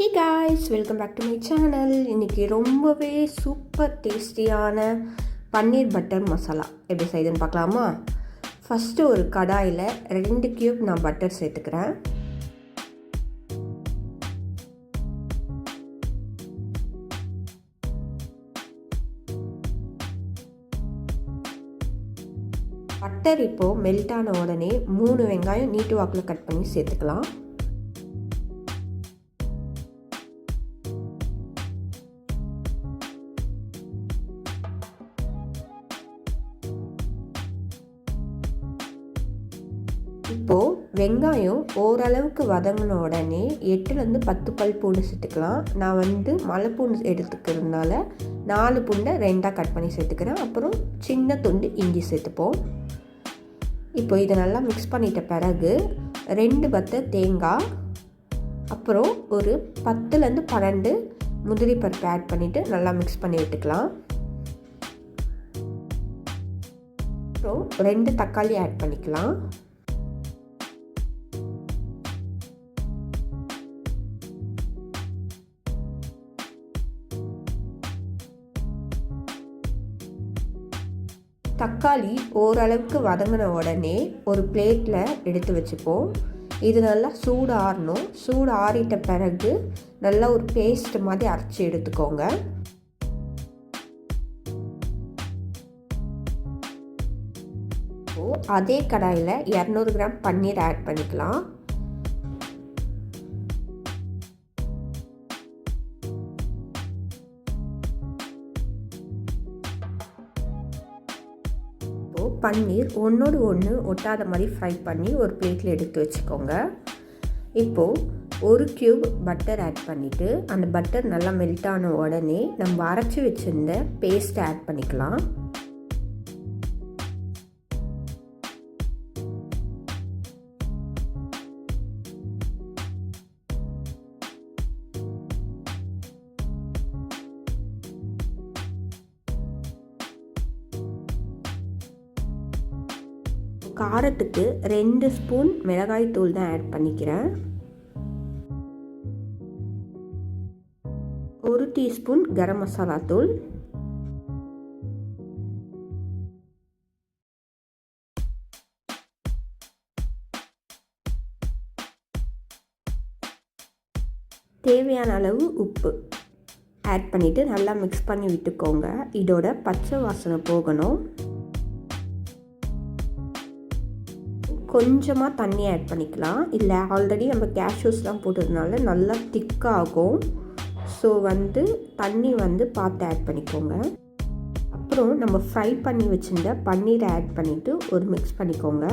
Hey guys welcome back to my channel இன்றைக்கி ரொம்பவே super டேஸ்டியான பன்னீர் பட்டர் மசாலா எப்படி செய்யுதுன்னு பார்க்கலாமா? ஃபஸ்ட்டு ஒரு கடாயில் ரெண்டு கியூப் நான் பட்டர் சேர்த்துக்கிறேன். பட்டர் இப்போது மெல்ட் ஆன உடனே மூணு வெங்காயம் நீட்டு வாக்கில் கட் பண்ணி சேர்த்துக்கலாம். இப்போது வெங்காயம் ஓரளவுக்கு வதங்கின உடனே எட்டுலேருந்து பத்து பல் பூண்டு சேர்த்துக்கலாம். நான் வந்து மலை பூண்டு எடுத்துக்கிறதுனால நாலு பூண்டை ரெண்டாக கட் பண்ணி சேர்த்துக்கிறேன். அப்புறம் சின்ன துண்டு இஞ்சி சேர்த்துப்போம். இப்போ இதை நல்லா மிக்ஸ் பண்ணிட்ட பிறகு ரெண்டு பத்தை தேங்காய் அப்புறம் ஒரு பத்துலேருந்து பன்னெண்டு முந்திரி பருப்பு ஆட் பண்ணிவிட்டு நல்லா மிக்ஸ் பண்ணி விட்டுக்கலாம் அப்புறம் ரெண்டு தக்காளி ஆட் பண்ணிக்கலாம். தக்காளி ஓரளவுக்கு வதங்கின உடனே ஒரு பிளேட்டில் எடுத்து வச்சுப்போம். இது நல்லா சூடு ஆறணும் சூடு ஆறிட்ட பிறகு நல்லா ஒரு பேஸ்ட் மாதிரி அரைச்சி எடுத்துக்கோங்க. அதே கடாயில் இரநூறு கிராம் பன்னீர் ஆட் பண்ணிக்கலாம். இப்போது பன்னீர் ஒன்றோடு ஒன்று ஒட்டாத மாதிரி ஃப்ரை பண்ணி ஒரு பிளேட்டில் எடுத்து வச்சுக்கோங்க. இப்போது ஒரு க்யூப் பட்டர் ஆட் பண்ணிவிட்டு அந்த பட்டர் நல்லா மெல்ட் ஆன உடனே நம்ம அரைச்சி வச்சுருந்த பேஸ்ட்டை ஆட் பண்ணிக்கலாம். காரத்துக்கு ரெண்டு ஸ்பூன் மிளகாய் தூள் தான் ஆட் பண்ணிக்கிறேன். ஒரு டீஸ்பூன் கரம் மசாலா தூள். தேவையான அளவு உப்பு. ஆட் பண்ணிவிட்டு நல்லா மிக்ஸ் பண்ணி விட்டுக்கோங்க. இதோட பச்சை வாசனை போகணும். கொஞ்சமாக தண்ணி ஆட் பண்ணிக்கலாம். இல்லை ஆல்ரெடி நம்ம கேஷ்யூஸ்லாம் போட்டதுனால நல்லா திக்காகும் ஸோ வந்து தண்ணி வந்து பார்த்து ஆட் பண்ணிக்கோங்க. அப்புறம் நம்ம ஃப்ரை பண்ணி வச்சுருந்த பன்னீரை ஆட் பண்ணிவிட்டு ஒரு மிக்ஸ் பண்ணிக்கோங்க.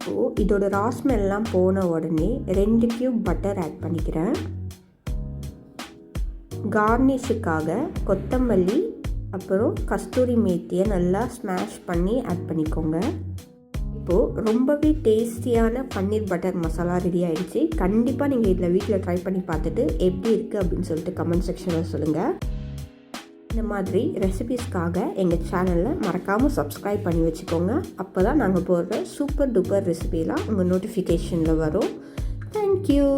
இப்போது இதோட ராஸ்மெல்லாம் போன உடனே ரெண்டு கியூப் பட்டர் ஆட் பண்ணிக்கிறேன். கார்னிஷுக்காக கொத்தமல்லி அப்புறம் கஸ்தூரி மேத்தியை நல்லா ஸ்மாஷ் பண்ணி ஆட் பண்ணிக்கோங்க. இப்போது ரொம்பவே டேஸ்டியான பன்னீர் பட்டர் மசாலா ரெடி ஆகிடுச்சு கண்டிப்பாக நீங்கள் இதில் வீட்டில் ட்ரை பண்ணி பார்த்துட்டு எப்படி இருக்குது அப்படின்னு சொல்லிட்டு கமெண்ட் செக்ஷனில் சொல்லுங்கள் இந்த மாதிரி ரெசிபீஸ்க்காக எங்கள் சேனலில் மறக்காமல் சப்ஸ்கிரைப் பண்ணி வச்சுக்கோங்க. அப்போ தான் நாங்கள் போடுற சூப்பர் டூப்பர் ரெசிபிலாம் உங்கள் நோட்டிஃபிகேஷனில் வரும். தேங்க்யூ